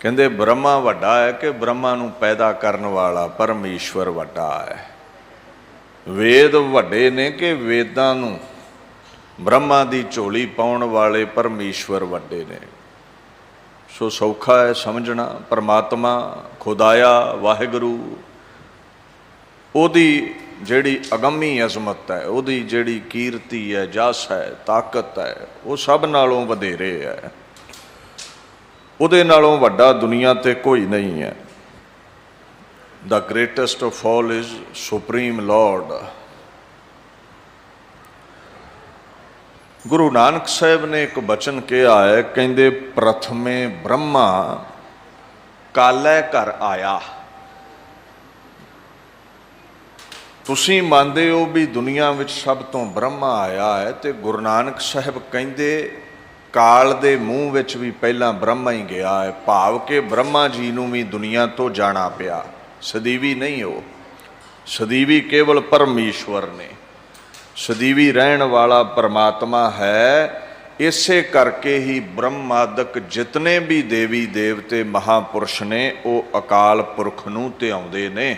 ਕਹਿੰਦੇ ਬ੍ਰਹਮਾ ਵੱਡਾ ਹੈ ਕਿ ਬ੍ਰਹਮਾ ਨੂੰ ਪੈਦਾ ਕਰਨ ਵਾਲਾ ਪਰਮੇਸ਼ਵਰ ਵੱਡਾ ਹੈ। ਵੇਦ ਵੱਡੇ ਨੇ ਕਿ ਵੇਦਾਂ ਨੂੰ ਬ੍ਰਹਮਾ ਦੀ ਝੋਲੀ ਪਾਉਣ ਵਾਲੇ ਪਰਮੇਸ਼ਵਰ ਵੱਡੇ ਨੇ। ਸੋ ਸੌਖਾ ਹੈ ਸਮਝਣਾ, ਪਰਮਾਤਮਾ ਖੁਦਾਇਆ ਵਾਹਿਗੁਰੂ। ਉਹਦੀ ਜਿਹੜੀ ਅਗੰਮੀ ਅਜ਼ਮਤ ਹੈ, ਉਹਦੀ ਜਿਹੜੀ ਕੀਰਤੀ ਹੈ, ਜਸ ਹੈ, ਤਾਕਤ ਹੈ, ਉਹ ਸਭ ਨਾਲੋਂ ਵਧੇਰੇ ਹੈ। ਉਹਦੇ ਨਾਲੋਂ ਵੱਡਾ ਦੁਨੀਆ ਤੇ ਕੋਈ ਨਹੀਂ ਹੈ। The greatest of all is supreme lord Guru Nanak Sahib ਨੇ ਇੱਕ ਬਚਨ ਕਿਹਾ ਹੈ, ਕਹਿੰਦੇ, ਪ੍ਰਥਮੇ ਬ੍ਰਹਮਾ ਕਾਲੇ ਘਰ ਆਇਆ। ਤੁਸੀਂ ਮੰਨਦੇ ਹੋ ਵੀ ਦੁਨੀਆ ਵਿੱਚ ਸਭ ਤੋਂ ਬ੍ਰਹਮਾ ਆਇਆ ਹੈ ਤੇ ਗੁਰੂ ਨਾਨਕ ਸਾਹਿਬ ਕਹਿੰਦੇ ਕਾਲ ਦੇ ਮੂੰਹ ਵਿੱਚ ਵੀ ਪਹਿਲਾਂ ਬ੍ਰਹਮਾ ਹੀ ਗਿਆ ਹੈ। ਭਾਵ ਕਿ ਬ੍ਰਹਮਾ ਜੀ ਨੂੰ ਵੀ ਦੁਨੀਆ ਤੋਂ ਜਾਣਾ ਪਿਆ। ਸਦੀਵੀ ਨਹੀਂ ਉਹ। ਸਦੀਵੀ ਕੇਵਲ ਪਰਮੇਸ਼ਵਰ ਨੇ। ਸਦੀਵੀ ਰਹਿਣ ਵਾਲਾ ਪਰਮਾਤਮਾ ਹੈ। ਇਸੇ ਕਰਕੇ ਹੀ ਬ੍ਰਹਮਾਦਿਕ ਜਿਤਨੇ ਵੀ ਦੇਵੀ ਦੇਵਤੇ ਮਹਾਪੁਰਸ਼ ਨੇ, ਉਹ ਅਕਾਲ ਪੁਰਖ ਨੂੰ ਧਿਆਉਂਦੇ ਨੇ।